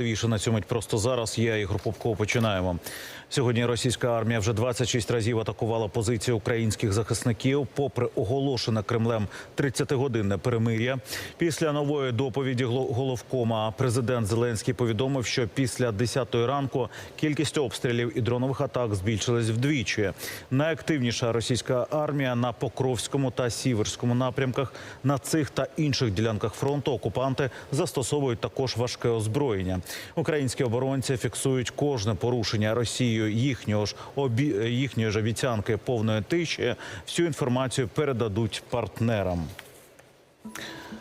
Віше на цьому просто зараз. Я Ігор Попко. Починаємо. Сьогодні російська армія вже 26 разів атакувала позиції українських захисників, попри оголошене Кремлем 30-годинне перемир'я. Після нової доповіді головкома президент Зеленський повідомив, що після 10-ї ранку кількість обстрілів і дронових атак збільшилась вдвічі. Найактивніша російська армія на Покровському та Сіверському напрямках. На цих та інших ділянках фронту окупанти застосовують також важке озброєння. Українські оборонці фіксують кожне порушення Росією їхнього ж обі... їхньої ж обіцянки повної тиші. Всю інформацію передадуть партнерам.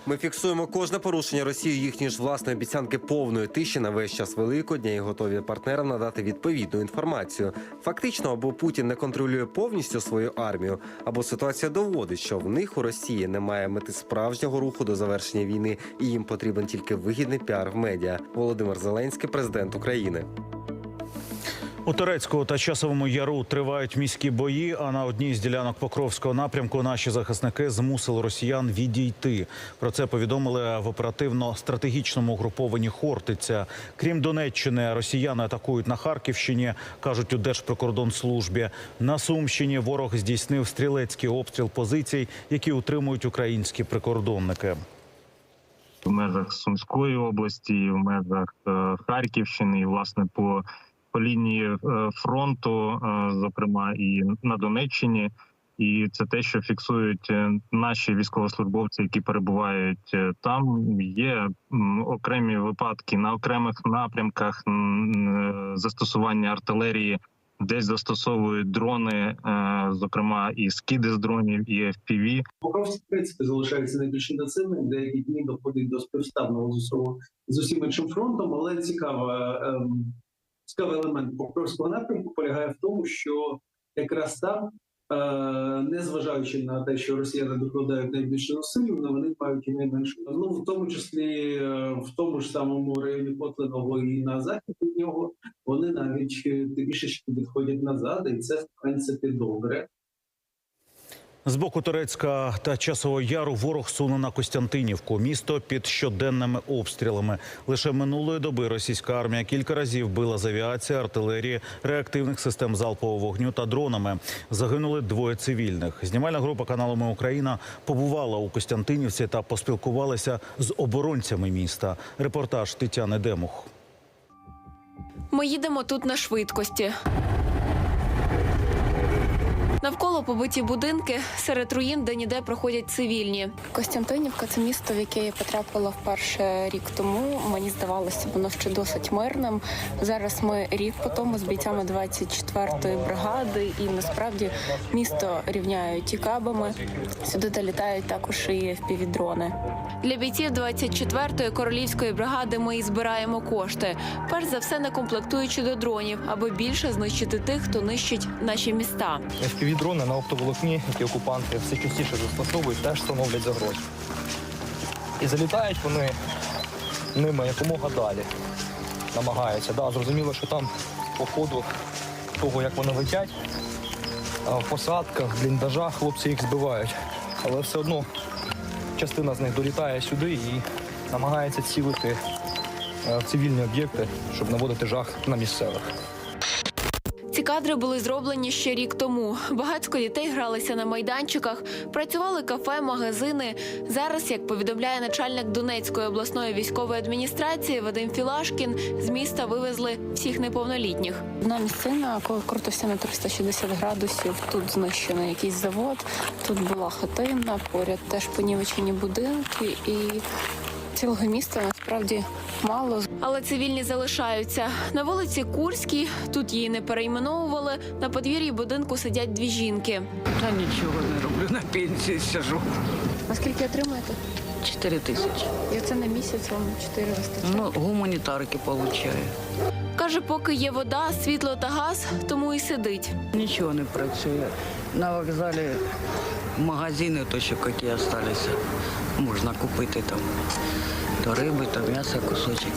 Ми фіксуємо кожне порушення Росії їхні ж власні обіцянки повної тиші на весь час Великодня і готові партнерам надати відповідну інформацію. Фактично, або Путін не контролює повністю свою армію, або ситуація доводить, що в них у Росії немає мети справжнього руху до завершення війни, і їм потрібен тільки вигідний піар в медіа. Володимир Зеленський, президент України. У Турецькому та часовому яру тривають міські бої. А на одній з ділянок Покровського напрямку наші захисники змусили росіян відійти. Про це повідомили в оперативно-стратегічному угруповані Хортиця. Крім Донеччини, росіяни атакують на Харківщині, кажуть у Держприкордонслужбі. На Сумщині ворог здійснив стрілецький обстріл позицій, які утримують українські прикордонники. в межах Сумської області, в межах е, Харківщини, і власне по, по лінії е, фронту, е, зокрема і на Донеччині. І це те, що фіксують е, наші військовослужбовці, які перебувають там. Є окремі випадки на окремих напрямках застосування артилерії. Десь застосовують дрони, зокрема і скиди з дронів, і FPV. Покровськ, в принципі, залишається найбільш інтенсивним, деякі дні доходить до співставного з усього з усім іншим фронтом. Але цікава, ем, цікавий елемент Покровського напрямку полягає в тому, що якраз там, е, незважаючи на те, що росіяни докладають найбільше зусиль, вони мають і найменше. Ну в тому числі е, в тому ж самому районі Котленого і на захід від нього вони навіть е, трішечки відходять назад, і це в принципі добре. З боку Турецька та часового яру ворог суне на Костянтинівку. Місто під щоденними обстрілами. Лише минулої доби російська армія кілька разів била з авіації, артилерії, реактивних систем залпового вогню та дронами. Загинули двоє цивільних. Знімальна група каналу Ми Україна побувала у Костянтинівці та поспілкувалася з оборонцями міста. Репортаж Тетяни Демух. Ми їдемо тут на швидкості. Навколо побиті будинки, серед руїн, де ніде проходять цивільні. Костянтинівка це місто, в яке я потрапила вперше рік тому. Мені здавалося, воно ще досить мирним. Зараз ми рік по тому з бійцями 24-ї бригади, і насправді місто рівняють і кабами. Сюди долітають також і FPV-дрони. Для бійців 24-ї королівської бригади ми і збираємо кошти. Перш за все, не комплектуючи до дронів, аби більше знищити тих, хто нищить наші міста. FPV-дрони на оптоволокні, які окупанти все частіше застосовують, теж становлять загрозу. І залітають вони ними якомога далі. Намагаються. Да, зрозуміло, що там по ходу того, як вони летять, в посадках, в бліндажах хлопці їх збивають. Але все одно частина з них долітає сюди і намагається цілити е, в цивільні об'єкти, щоб наводити жах на місцевих. Ці кадри були зроблені ще рік тому. Багатько дітей гралися на майданчиках, працювали кафе, магазини. Зараз, як повідомляє начальник Донецької обласної військової адміністрації Вадим Філашкін, з міста вивезли всіх неповнолітніх. Одна місцина, коли крутився на 360 градусів. Тут знищений якийсь завод, тут була хатина, поряд теж понівечені будинки і цілого міста насправді мало. Але цивільні залишаються на вулиці Курській. Тут її не перейменовували. На подвір'ї будинку сидять дві жінки. Та нічого не роблю, на пенсії сижу. А скільки отримуєте? 4 тисячі. І це на місяць вам 4 вистачає. Ну, гуманітарки получаю. Каже, поки є вода, світло та газ, тому і сидить. Нічого не працює. На вокзалі магазини, то що які залишилися. Можна купити там то риби, то м'ясо, кусочок.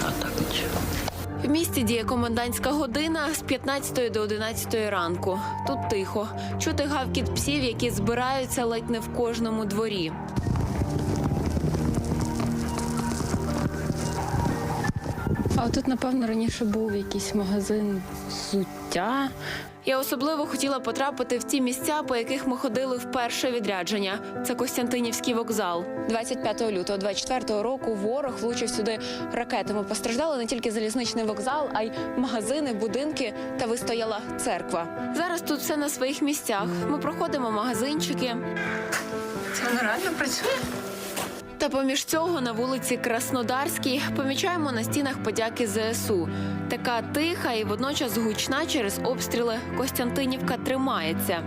А так нічого. В місті діє комендантська година з 15 до 11 ранку. Тут тихо. Чути гавкіт псів, які збираються ледь не в кожному дворі. А тут, напевно, раніше був якийсь магазин взуття. Я особливо хотіла потрапити в ті місця, по яких ми ходили в перше відрядження. Це Костянтинівський вокзал. 25 лютого 24 року ворог влучив сюди ракетами. Постраждали не тільки залізничний вокзал, а й магазини, будинки та вистояла церква. Зараз тут все на своїх місцях. Ми проходимо магазинчики. Це воно реально працює? Та поміж цього на вулиці Краснодарській помічаємо на стінах подяки ЗСУ. Така тиха і водночас гучна через обстріли Костянтинівка тримається.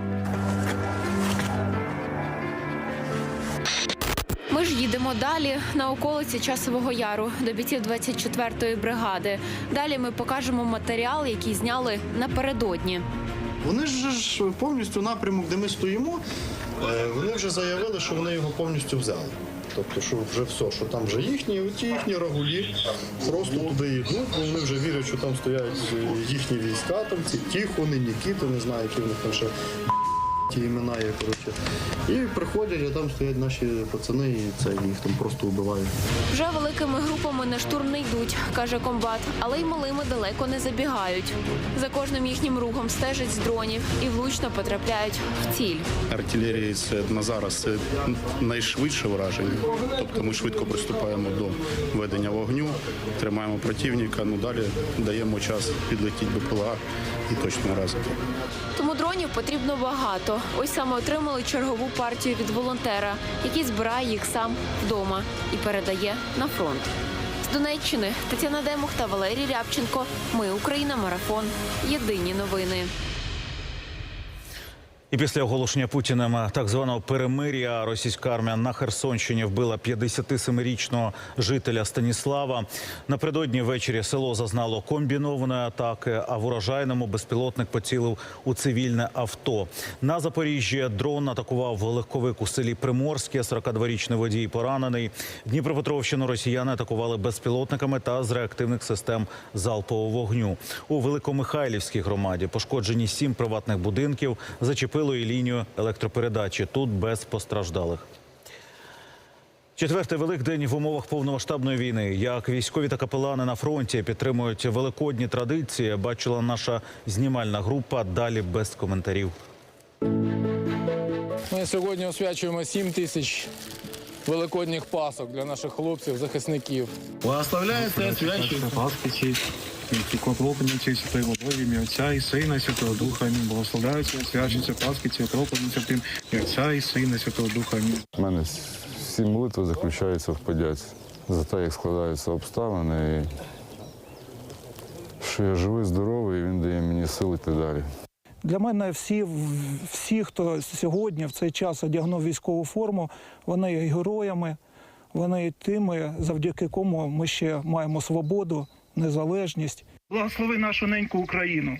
Ми ж їдемо далі на околиці Часового Яру до бійців 24-ї бригади. Далі ми покажемо матеріал, який зняли напередодні. Вони ж повністю напрямок, де ми стоїмо, вони вже заявили, що вони його повністю взяли. Тобто, що вже все, що там вже їхні, ті їхні рагулі просто туди йдуть, бо вони вже вірять, що там стоять е, їхні війська, там ці Тіхони, Нікіти, не знаю, які в них там ще ті імена є, коротше. І приходять, а там стоять наші пацани, і це їх там просто вбивають. Вже великими групами на штурм не йдуть, каже комбат, але й малими далеко не забігають. За кожним їхнім рухом стежать з дронів і влучно потрапляють в ціль. Артилерії це на зараз це найшвидше враження. Тобто ми швидко приступаємо до ведення вогню, тримаємо противника. Ну далі даємо час підлетіти БПЛА і точно вразити. Тому дронів потрібно багато. Ось саме отримали чергову партію від волонтера, який збирає їх сам вдома і передає на фронт. З Донеччини Тетяна Демух та Валерій Рябченко. Ми Україна. Марафон. Єдині новини. І після оголошення Путіним так званого перемир'я російська армія на Херсонщині вбила 57-річного жителя Станіслава. Напередодні ввечері село зазнало комбінованої атаки, а в урожайному безпілотник поцілив у цивільне авто. На Запоріжжі дрон атакував легковик у селі Приморське. 42-річний водій поранений. Дніпропетровщину росіяни атакували безпілотниками та з реактивних систем залпового вогню. У Великомихайлівській громаді пошкоджені сім приватних будинків. Зачепило і лінію електропередачі. Тут без постраждалих. Четвертий великдень в умовах повномасштабної війни. Як військові та капелани на фронті підтримують великодні традиції, бачила наша знімальна група. Далі без коментарів. Ми сьогодні освячуємо 7 тисяч великодніх пасок для наших хлопців, захисників. Благословляється, освячується. Паски ці кропленці святої водою, ім'я Отця і Сина, і Святого Духа. Амінь. Благословляються, освячуються Паски, ці окропленці тим, і Отця і Сина, і Святого Духа. Амінь. У мене всі молитви заключаються в подяці за те, як складаються обставини, і що я живий, здоровий, і він дає мені сили йти далі. Для мене всі, всі, хто сьогодні в цей час одягнув військову форму, вони є героями, вони є тими, завдяки кому ми ще маємо свободу, незалежність. Благослови нашу неньку Україну,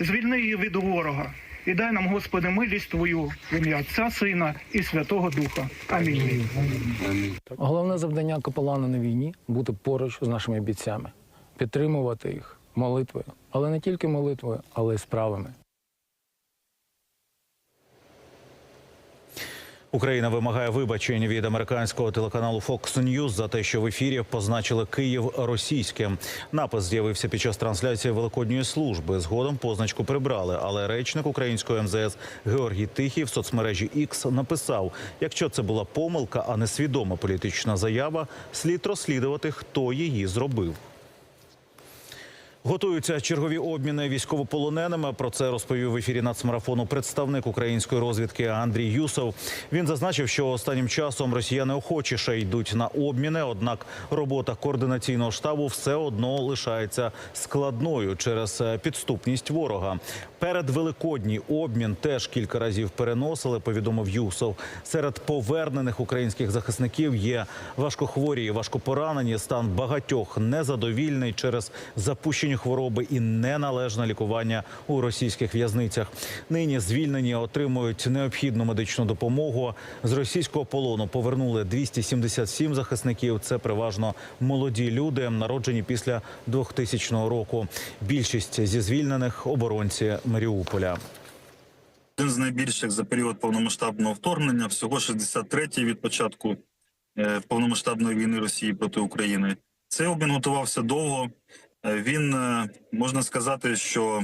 звільни її від ворога і дай нам, Господи, милість Твою в ім'я Отця, Сина і Святого Духа. Амінь. Головне завдання капелана на війні бути поруч з нашими бійцями, підтримувати їх молитвою, але не тільки молитвою, але й справами. Україна вимагає вибачень від американського телеканалу Fox News за те, що в ефірі позначили Київ російським. Напис з'явився під час трансляції великодньої служби. Згодом позначку прибрали, але речник української МЗС Георгій Тихий в соцмережі X написав: якщо це була помилка, а не свідома політична заява, слід розслідувати, хто її зробив. Готуються чергові обміни військовополоненими. Про це розповів в ефірі нацмарафону представник української розвідки Андрій Юсов. Він зазначив, що останнім часом росіяни охочіше йдуть на обміни однак робота координаційного штабу все одно лишається складною через е, підступність ворога. Перед великодній обмін теж кілька разів переносили. Повідомив Юсов. Серед повернених українських захисників є важкохворі, важкопоранені. Стан багатьох незадовільний через запущені хвороби і неналежне лікування у російських в'язницях. Нині звільнені отримують необхідну медичну допомогу. З російського полону повернули 277 захисників. Це переважно молоді люди, народжені після 2000 року. Більшість зі звільнених оборонці Маріуполя. Один з найбільших за період повномасштабного вторгнення, всього 63-й від початку е, повномасштабної війни Росії проти України. Цей обмін готувався довго. Е, Він е, можна сказати, що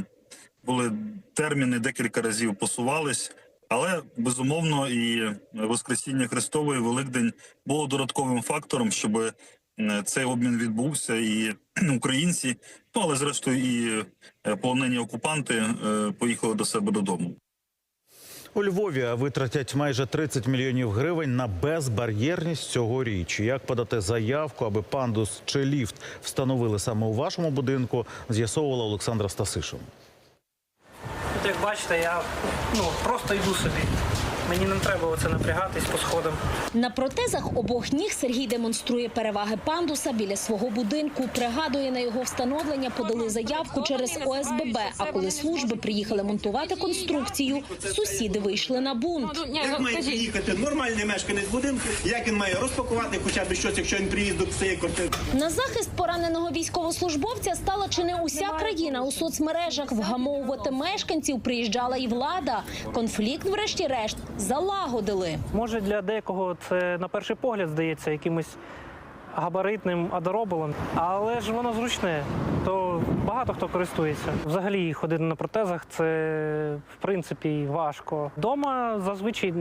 були терміни декілька разів посувались, але безумовно і Воскресіння Христове і Великдень було додатковим фактором, щоб цей обмін відбувся, і українці, ну але зрештою і е, полонені окупанти поїхали до себе додому. У Львові витратять майже 30 мільйонів гривень на безбар'єрність цьогоріч. Як подати заявку, аби пандус чи ліфт встановили саме у вашому будинку, з'ясовувала Олександра Стасишин. Як бачите, я ну, просто йду собі. Мені не треба оце напрягатись по сходам. На протезах обох ніг Сергій демонструє переваги пандуса біля свого будинку. Пригадує, на його встановлення подали заявку через ОСББ. А коли служби приїхали монтувати конструкцію, сусіди вийшли на бунт. Як має приїхати нормальний мешканець будинку, як він має розпакувати хоча б щось, якщо він приїзд до цієї квартири. На захист пораненого військовослужбовця стала чи не уся країна у соцмережах. Вгамовувати мешканців приїжджала і влада. Конфлікт, врешті-решт, залагодили. Може, для декого це на перший погляд здається якимось габаритним адороболом, але ж воно зручне, то багато хто користується. Взагалі ходити на протезах це в принципі важко. Дома зазвичай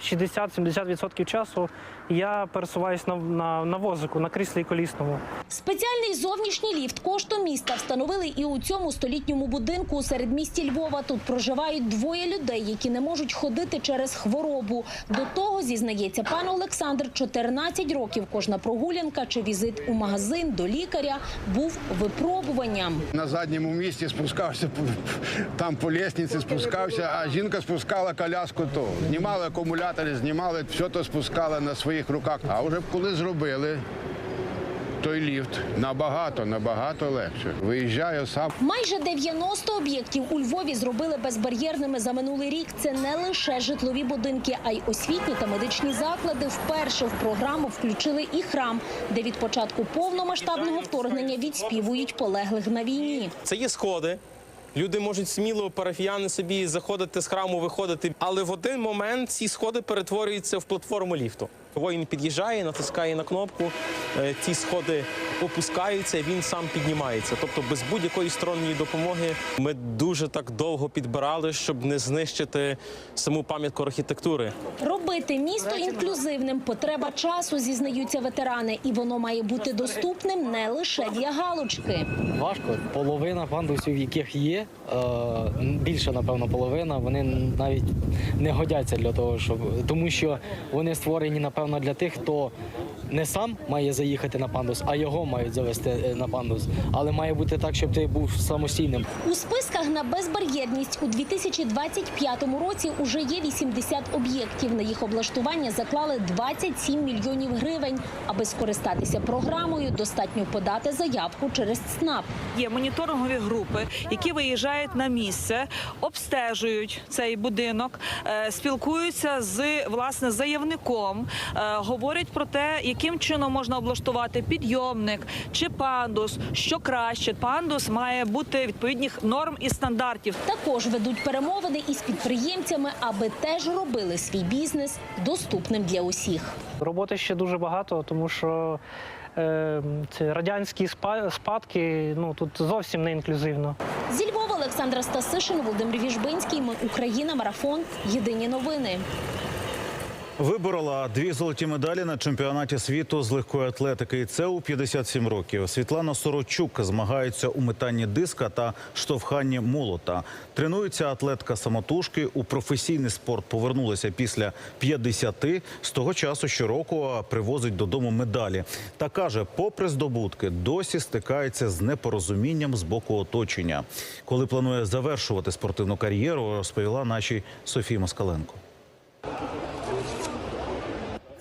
60-70% часу я пересуваюсь на, на, на возику, на кріслі колісному. Спеціальний зовнішній ліфт коштом міста встановили і у цьому столітньому будинку у середмісті Львова. Тут проживають двоє людей, які не можуть ходити через хворобу. До того зізнається пан Олександр. 14 років кожна прогулянка чи візит у магазин до лікаря був випробуванням. На задньому місці спускався там по лестниці, спускався, а жінка спускала коляску то. Знімали акумулятори, знімали, все то спускала на своїх руках. А вже коли зробили той ліфт, набагато, набагато легше. Виїжджаю сам. Майже 90 об'єктів у Львові зробили безбар'єрними за минулий рік. Це не лише житлові будинки, а й освітні та медичні заклади. Вперше в програму включили і храм, де від початку повномасштабного вторгнення відспівують полеглих на війні. Це є сходи. Люди можуть сміло парафіяни собі заходити з храму, виходити. Але в один момент ці сходи перетворюються в платформу ліфту. Воїн під'їжджає, натискає на кнопку, е, ці сходи опускаються, він сам піднімається. Тобто без будь-якої сторонньої допомоги ми дуже так довго підбирали, щоб не знищити саму пам'ятку архітектури. Робити місто інклюзивним потреба часу, зізнаються ветерани, і воно має бути доступним не лише для галочки. Важко. Половина пандусів, яких є, е, більше, напевно, половина, вони навіть не годяться для того, щоб тому що вони створені, напевно, для тих, хто не сам має заїхати на пандус, а його мають завести е, на пандус. Але має бути так, щоб ти був самостійним. У списках на безбар'єрність у 2025 році уже є 80 об'єктів. На їх облаштування заклали 27 мільйонів гривень. Аби скористатися програмою, достатньо подати заявку через ЦНАП. Є моніторингові групи, які виїжджають на місце, обстежують цей будинок, е, спілкуються з власне заявником, е, говорять про те, яким чином можна облаштувати підйомник чи пандус, що краще. Пандус має бути відповідних норм і стандартів. Також ведуть перемовини із підприємцями, аби теж робили свій бізнес доступним для усіх. Роботи ще дуже багато, тому що е, ці радянські спа- спадки ну тут зовсім не інклюзивно. Зі Львова Олександра Стасишин, Володимир Віжбинський. Ми Україна. Марафон. Єдині новини. Виборола дві золоті медалі на чемпіонаті світу з легкої атлетики. І це у 57 років. Світлана Сорочук змагається у метанні диска та штовханні молота. Тренується атлетка самотужки. У професійний спорт повернулася після 50. З того часу щороку привозить додому медалі. Та каже, попри здобутки, досі стикається з непорозумінням з боку оточення. Коли планує завершувати спортивну кар'єру, розповіла нашій Софії Москаленко.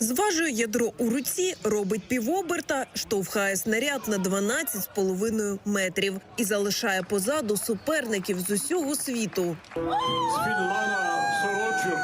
Зважує ядро у руці, робить півоберта, штовхає снаряд на 12,5 метрів і залишає позаду суперників з усього світу. Світлана Сорочук.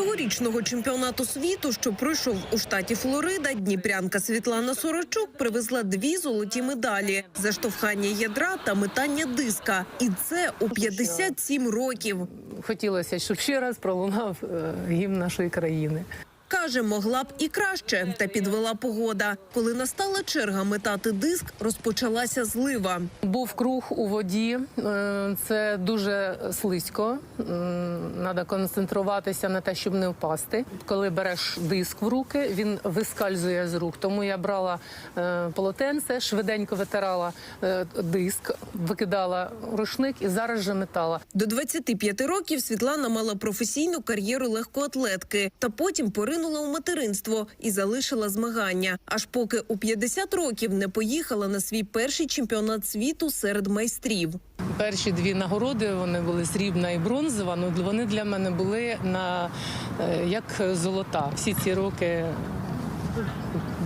Цьогорічного чемпіонату світу, що пройшов у штаті Флорида, дніпрянка Світлана Сорочук привезла дві золоті медалі заштовхання ядра та метання диска. І це у 57 років. Хотілося, щоб ще раз пролунав е, гімн нашої країни. Каже, могла б і краще, та підвела погода. Коли настала черга метати диск, розпочалася злива. Був круг у воді, е, це дуже слизько. Треба концентруватися на те, щоб не впасти. Коли береш диск в руки, він вискальзує з рук. Тому я брала е, полотенце, швиденько витирала е, диск, викидала рушник і зараз же метала. До 25 років Світлана мала професійну кар'єру легкоатлетки, та потім поринула у материнство і залишила змагання. Аж поки у 50 років не поїхала на свій перший чемпіонат світу серед майстрів. Перші дві нагороди вони були срібна і бронзова. Ну вони для мене були на е, як золота. Всі ці роки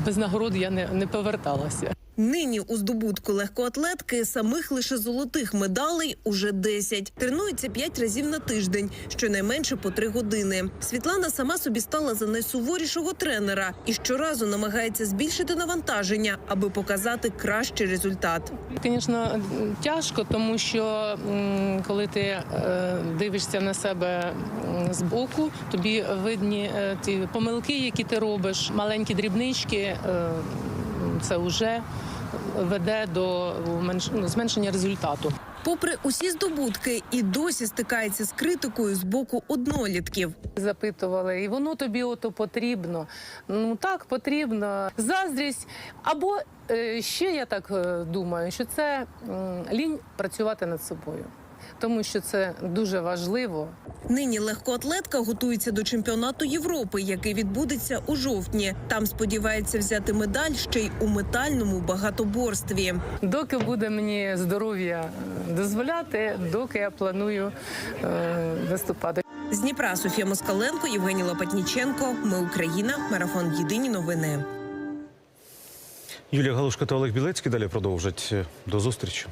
без нагород я не, не поверталася. Нині у здобутку легкоатлетки самих лише золотих медалей уже 10. Тренується 5 разів на тиждень, щонайменше по 3 години. Світлана сама собі стала за найсуворішого тренера і щоразу намагається збільшити навантаження, аби показати кращий результат. Звісно, тяжко, тому що коли ти е, дивишся на себе м, збоку, тобі видні е, ті помилки, які ти робиш, маленькі дрібнички. Це вже веде до ну, зменшення результату. Попри усі здобутки, і досі стикається з критикою з боку однолітків. Запитували, і воно тобі ото потрібно. Ну так, потрібно. Заздрість. Або е, ще я так е, думаю, що це лінь працювати над собою, тому що це дуже важливо. Нині легкоатлетка готується до чемпіонату Європи, який відбудеться у жовтні. Там сподівається взяти медаль ще й у метальному багатоборстві. Доки буде мені здоров'я дозволяти, доки я планую е, виступати. З Дніпра Софія Москаленко, Євгеній Лопатніченко. Ми Україна. Марафон. Єдині новини. Юлія Галушка та Олег Білецький далі продовжать. До зустрічі.